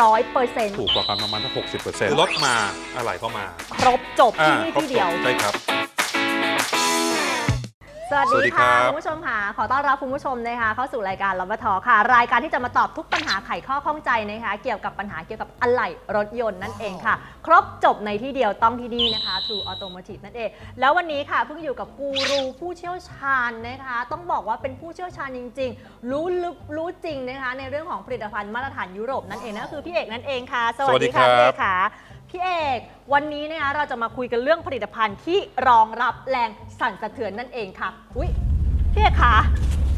ร้อยเปอร์เซ็นต์ถูกกว่ากันประมาณทั้ง60%ลดมาอะไรก็มา ครบจบอ่าที่นี่ครบที่เดียวจบใช่ครับ สวัสสวัสดีดีค่ะครับ คุณผู้ชมค่ะขอต้อนรับคุณผู้ชมนะคะเข้าสู่รายการรับประทอค่ะ รายการที่จะมาตอบทุกปัญหาไขข้อข้องใจนะคะ เกี่ยวกับปัญหาเกี่ยวกับอะไหล่รถยนต์นั่นเองค่ะ ครบจบในที่เดียวต้องที่นี่นะคะ True Automotive นั่นเอง แล้ววันนี้ค่ะเพิ่งอยู่กับกูรูผู้เชี่ยวชาญนะคะ ต้องบอกว่าเป็นผู้เชี่ยวชาญจริง ๆ รู้ลึกรู้จริงนะคะ ในเรื่องของผลิตภัณฑ์มาตรฐานยุโรปนั่นเองนั่นก็คือพี่เอกนั่นเองค่ะ สวัสดีค่ะสวัสดีพี่คเอรับกค่ะ พี่เอก วันนี้นะคะเราจะมาคุยกันเรื่องผลิตภัณฑ์ที่รองรับแรงสั่นสะเทือนนั่นเองค่ะ อุ้ยพี่เอกคะ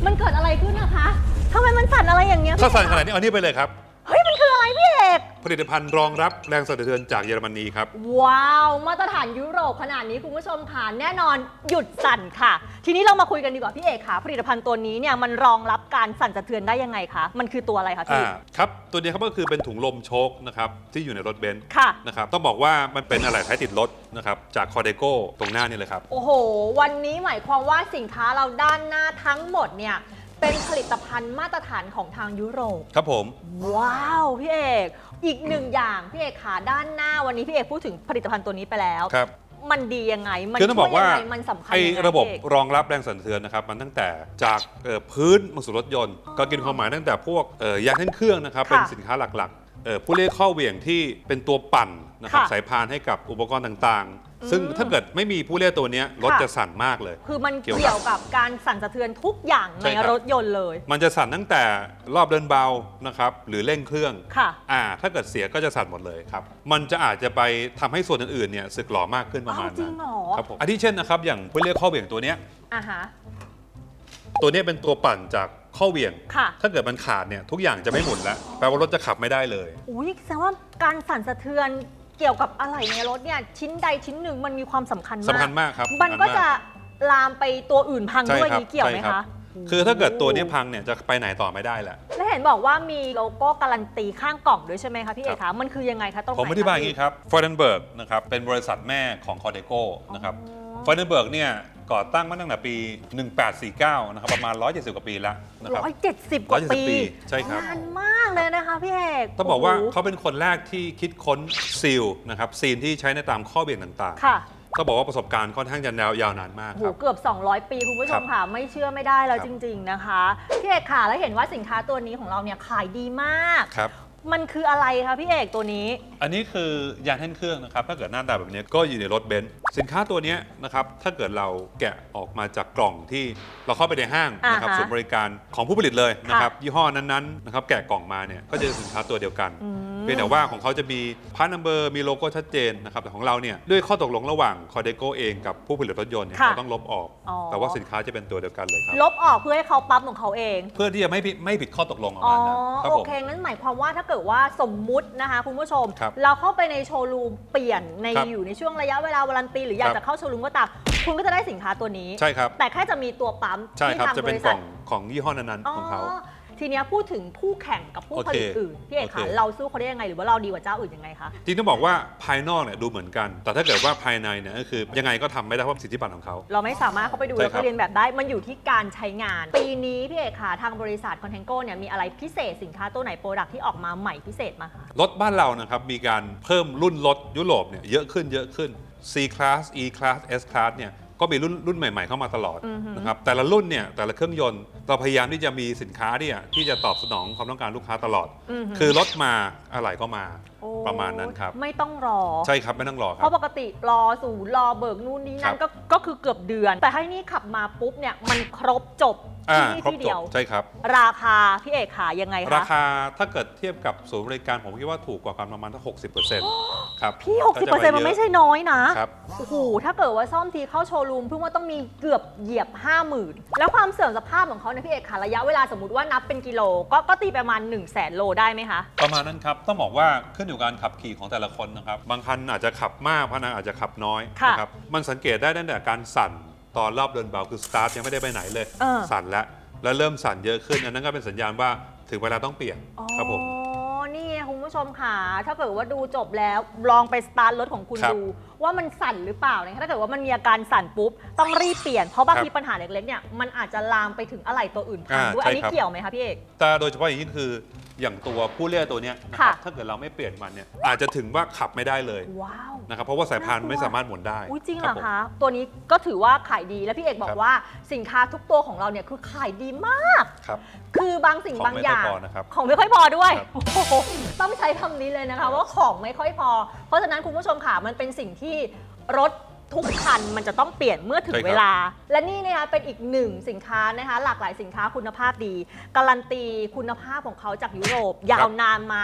มันเกิดอะไรขึ้นนะคะทำไมมันสั่นอะไรอย่างเงี้ยถ้าพี่สั่นขนาดนี้เอานี่ไปเลยครับ เฮ้ย มันคืออะไรพี่เอกผลิตภัณฑ์รองรับแรงสั่นสะเทือนจากเยอรมนีครับ ว้าว มาตรฐานยุโรปขนาดนี้คุณผู้ชมค่ะแน่นอนหยุดสั่นค่ะ ทีนี้เรามาคุยกันดีกว่าพี่เอกค่ะ ผลิตภัณฑ์ตัวนี้เนี่ยมันรองรับการสั่นสะเทือนได้ยังไงคะมันคือตัวอะไรคะพี่ อ่าครับ ตัวนี้ครับก็คือเป็นถุงลมโชคนะครับที่อยู่ในรถเบนซ์ค่ะ นะครับต้องบอกว่ามันเป็นอะไหล่ท้ายติดรถนะครับจากคอเดโกตรงหน้านี่เลยครับ โอ้โห วันนี้หมายความว่าสินค้าเราด้านหน้าทั้งหมดเนี่ย เป็นผลิตภัณฑ์มาตรฐานของทางยุโรป ครับผม ว้าว พี่เอก อีกหนึ่งอย่างพี่เอกขาด้านหน้าวันนี้พี่เอกพูดถึงผลิตภัณฑ์ตัวนี้ไปแล้ว ครับ มันดียังไง มันคือต้องบอกว่าช่ยยังไงมันสำคัญไอ้ยังไงระบบพี่เอก รองรับแรงสั่นสะเทือนนะครับ มันตั้งแต่จากเอ่อพื้นมาสู่รถยนต์ ก็กินความหมายตั้งแต่พวกเอ่อยางแท่นเครื่องนะครับ ค่ะเป็นสินค้าหลักๆ เอ่อผู้เล่นข้อเหวี่ยงที่เป็นตัวปั่นนะครับค่ะสายพานให้กับอุปกรณ์ต่างอืมๆซึ่งถ้าเกิดไม่มีผู้เล่นตัวเนี้ยรถค่ะ จะสั่นมากเลย คือมันเกี่ยวกับเกี่ยวกับการสั่นสะเทือนทุกอย่างใช่ในครับ รถยนต์เลย มันจะสั่นตั้งแต่รอบเดินเบานะครับหรือเร่งเครื่องค่ะ อ่าถ้าเกิดเสียก็จะสั่นหมดเลยครับมันจะอาจจะไปทำให้ส่วนอื่นๆเนี่ยสึกหรอมากขึ้นประมาณอ้าวจรินั้งนเหรอ ครับผมอันที่เช่นนะครับอย่างผู้เรียกข้อเหวี่ยงตัวเนี้ย อะฮะ ตัวเนี้ยเป็นตัวปั่นจากข้อเหวี่ยง ค่ะ ถ้าเกิดมันขาดเนี่ยทุกอย่างจะไม่หมุนแล้วแปลว่ารถจะขับไม่ได้เลย อุ้ยแสดงว่าการสั่นสะเทือนเกี่ยวกับอะไหล่ในรถเนี่ยชิ้นใดชิ้นหนึ่งมันมีความสำคัญมากสำคัญมากครับมันก็สำคัญจะมากลามไปตัวอื่นพังใช่ด้วยครับนี้เกี่ยวไหมใช่รัคะบคือถ้าเกิดตัวเนี้ยพังเนี่ยจะไปไหนต่อไม่ได้แหละ และเห็นบอกว่ามีโลโก้การันตีข้างกล่องด้วยใช่ไหมคะพี่เอกครัคะบมันคือยังไงคะตรงไหนผมอธิบายอย่างนี้ครับฟอร์เดนเบิร์กนะครับเป็นบริษัทแม่ของคอเดโกนะครับฟอร์เดนเบิร์กเนี่ย ก่อตั้งมาตั้งแต่ปี 1849 นะครับ ประมาณ 170 กว่าปีแล้วนะครับ ร้อยเจ็ดสิบกว่าปี170ปีใช่ครับ นานมากเลยนะคะพี่เอกต้องบอกว่าโโห เขาเป็นคนแรกที่คิดค้นซีลนะครับซีนที่ใช้ในตามข้อเบี่ยงต่างค่ะๆก็บอกว่าประสบการณ์ค่อนข้างจะแนวยาวนานมากโอ้โหครับ เกือบ 200 ปี คุณผู้ชครัมบค่ะ ไม่เชื่อไม่ได้แล้วครับ จริง ๆ นะคะ พี่เอกค่ะ แล้วเห็นว่าสินค้าตัวนี้ของเราเนี่ยขายดีมาก ครับ มันคืออะไรคะพี่เอกตัวนี้ อันนี้คือยางแท่นเครื่องนะครับ ถ้าเกิดหน้าตาแบบนี้ก็อยู่ในรถเบนซ์สินค้าตัวเนี้ยนะครับ ถ้าเกิดเราแกะออกมาจากกล่องที่เราเข้าไปในห้างนะครับอ่าฮะศูนย์บริการของผู้ผลิตเลยนะครับ ยี่ห้อนั้นๆนะครับ แกะกล่องมาเนี่ยก็จะเป็นสินค้าตัวเดียวกัน อืมเพียงแต่ว่าของเขาจะมีพาร์ทนัมเบอร์มีโลโก้ชัดเจนนะครับแต่ของเราเนี่ยด้วยข้อตกลงระหว่างคอเดโกเองกับผู้ผลิตรถยนต์เนี่ยค่ะเราต้องลบออก อ๋อ แต่ว่าสินค้าจะเป็นตัวเดียวกันเลยครับ ลบออกเพื่อให้เขาปั๊มของเขาเอง เพื่อที่จะไม่ผิดไม่ผิดข้อตกลงประอ๋อมาณนั้นครับโอผม เคนั้นหมายความว่าถ้าเกิดว่าสมมุตินะคะ คุณผู้ชม ครับเราเข้าไปในโชว์รูมเปลี่ยนในครับอยู่ในช่วงระยะเวลาวารันตีหรืออยากครับ จะเข้าโชว์รูมก็ตามคุณก็จะได้สินค้าตัวนี้ ใช่ครับ แต่แค่จะมีตัวปั๊มใช่ที่ครับ ทางจะบเป็นริกษัล่ทองของยี่ห้อนั้นๆของเขา ทีเนี้ยพูดถึงผู้แข่งกับผู้โอผเคลิตอื่นพี่เอกโอคะเค เราสู้เขาได้ยังไง หรือว่าเราดีกว่าเจ้าอื่นยังไงคะ จริงต้องบอกว่าภายนอกเนี่ยดูเหมือนกัน แต่ถ้าเกิดว่าภายในเนี่ยก็คือยังไงก็ทำไม่ได้เพราะสิทธิบัตรของเขา เราไม่สามารถเข้าไปดูใช่แล้วครัก็บ เรียนแบบได้ มันอยู่ที่การใช้งาน ปีนี้พี่เอกค่ะทางบริษัทคอนเทนโกเนี่ยมีอะไรพิเศษสินค้าตัวไหนโปรดักที่ออกมาใหม่พิเศษมาคะ รถบ้านเรานะครับ มีการเพิ่มรุ่นรถยุโรปเนี่ยเยอะขึ้นเยอะขึ้น C class E class S class เนี่ย ก็มีรุ่นรุ่นใหม่ ๆ เข้ามาตลอดอือฮึนะครับแต่ละรุ่นเนี่ยแต่ละเครื่องยนต์เราพยายามที่จะมีสินค้าเนี่ยที่จะตอบสนองความต้องการลูกค้าตลอดอือฮึคือรถมาอะไรก็มาโอ้ประมาณนั้นครับ ไม่ต้องรอ ใช่ครับไม่ต้องรอคเพรับ ราะปกติรอศูนย์รอเบิกนู่นนี่นั่นครัก็บก็คือเกือบเดือน แต่ให้นี่ขับมาปุ๊บเนี่ยมันครบจบอ่าที่นี่ครบที่จเดียบวใช่ครับ ราคาพี่เอกขายังไงคะ ราคาถ้าเกิดเทียบกับศูนย์บริการผมคิดว่าถูกกว่ากันประมาณทั้งหกสิบเปอร์เซ็นต์ครับพี่ ก็จะ60%มันไม่ใช่น้อยนะ ครับโอ้โห ถ้าเกิดว่าซ่อมทีเข้าโชว์รูมเพิ่งว่าต้องมีเกือบเหยียบ 50,000 แล้วความเสื่อมสภาพของเขาเนี่ยพี่เอกค่ะระยะเวลาสมมติว่านับเป็นกิโล ก็ก็ตีประมาณ 1 0 0 0 0แสนโลได้ไหมคะ ประมาณนั้นครับ ต้องบอกว่าขึ้นอยู่กับการขับขี่ของแต่ละคนนะครับ บางคันอาจจะขับมากบางคันอาจจะขับน้อยค่ะนะครับมันสังเกตได้ตั้งแต่การสั่นตอนรอบเดินเบาคือสตาร์ทยังไม่ได้ไปไหนเลย เออ สั่นแล้วแล้วเริ่มสั่นเยอะขึ้นอันนั้นก็เป็นสัญญาณว่าถึงเวลาต้องเปลี่ยนอ๋อครับผมนี่ไงคุณผู้ชมค่ะ ถ้าเกิดว่าดูจบแล้วลองไปสตาร์ทรถของคุณครับดู ว่ามันสั่นหรือเปล่านะคะถ้าเกิดว่ามันมีอาการสั่นปุ๊บ ต้องรีบเปลี่ยน เพราะบางครับทีปัญหาเล็กๆเนี่ยมันอาจจะลามไปถึงอะไหล่ตัวอื่นพังอ่าด้วยใช่อันนี้ครับ เกี่ยวไหมคะพี่เอก แต่โดยเฉพาะอย่างยิ่งคือ อย่างตัวผู้เล่ตัวเนี้ยนะครับค่ะ ถ้าเกิดเราไม่เปลี่ยนมันเนี่ยอาจจะถึงว่าขับไม่ได้เลยว้าว นะครับเพราะว่าสายพานน่ากลัวไม่สามารถหมุนได้อุ้ยจริงเหครรัอบผม คะ ตัวนี้ก็ถือว่าขายดีแล้วพี่เอกบอครักบ ว่าสินค้าทุกตัวของเราเนี่ยคือขายดีมาก ครับ คือบางสิ่งของบางไม่อค่อยย่าง พอนะครับของไม่ค่อยพอด้วยครับ โอ้โหต้องใช้คำนี้เลยนะคะ ว่าของไม่ค่อยพอ เพราะฉะนั้นคุณผู้ชมค่ะมันเป็นสิ่งที่รถ ทุกคันมันจะต้องเปลี่ยนเมื่อถึงใช่ครับเวลา และนี่นะคะเป็นอีกหนึ่งสินค้านะคะ หลากหลายสินค้าคุณภาพดี การันตีคุณภาพของเขาจากยุโรป ยาวนานมา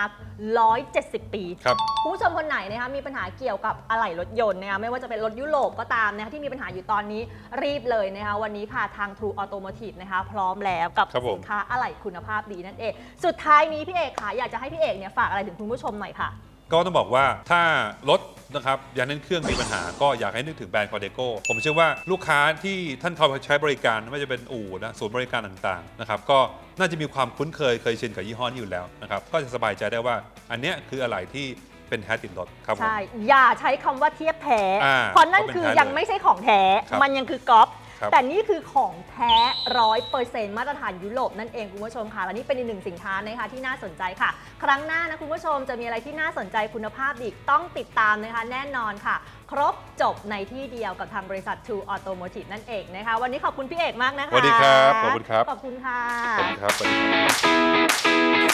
170 ปีครับคุณผู้ชมคนไหนนะคะมีปัญหาเกี่ยวกับอะไหล่รถยนต์นะคะไม่ว่าจะเป็นรถยุโรปก็ตามนะคะที่มีปัญหาอยู่ตอนนี้รีบเลยนะคะวันนี้ค่ะทาง True Automotive นะคะ พร้อมแล้วกับครับผม สินค้าอะไหล่คุณภาพดีนั่นเอง สุดท้ายนี้พี่เอกค่ะอยากจะให้พี่เอกเนี่ยฝากอะไรถึงคุณผู้ชมหน่อยค่ะ ก็ต้องบอกว่าถ้ารถนะครับยางเน้นเครื่องมีปัญหาก็อยากให้นึกถึงแบรนด์คอเดโกผมเชื่อว่าลูกค้าที่ท่านเขาใช้บริการไม่ว่าจะเป็นอู่นะศูนย์บริการต่างๆนะครับก็น่าจะมีความคุ้นเคยเคยชินกับยี่ห้อนี้อยู่แล้วนะครับก็จะสบายใจได้ว่าอันเนี้ยคืออะไรที่เป็นแท้ติดรถครับผม ใช่ อย่าใช้คำว่าเทียบแท้ อ่าเพราะนั่นคือเพราะเป็นแท้ยังไม่ใช่ของแท้ ครับ มันยังคือก๊อป ครับ แต่นี่คือของแท้ร้อยเปอร์เซ็นต์มาตรฐานยุโรปนั่นเองคุณผู้ชมค่ะ และนี่เป็นอีกหนึ่งสินค้านะคะที่น่าสนใจค่ะ ครั้งหน้านะคุณผู้ชมจะมีอะไรที่น่าสนใจคุณภาพอีกต้องติดตามนะคะแน่นอนค่ะ ครบจบในที่เดียวกับทางบริษัท True Automotive นั่นเองนะคะ วันนี้ขอบคุณพี่เอกมากนะคะสวัสดีครับขอบคุณครับ ขอบคุณค่ะ ขอบคุณครับสวัสดีครับ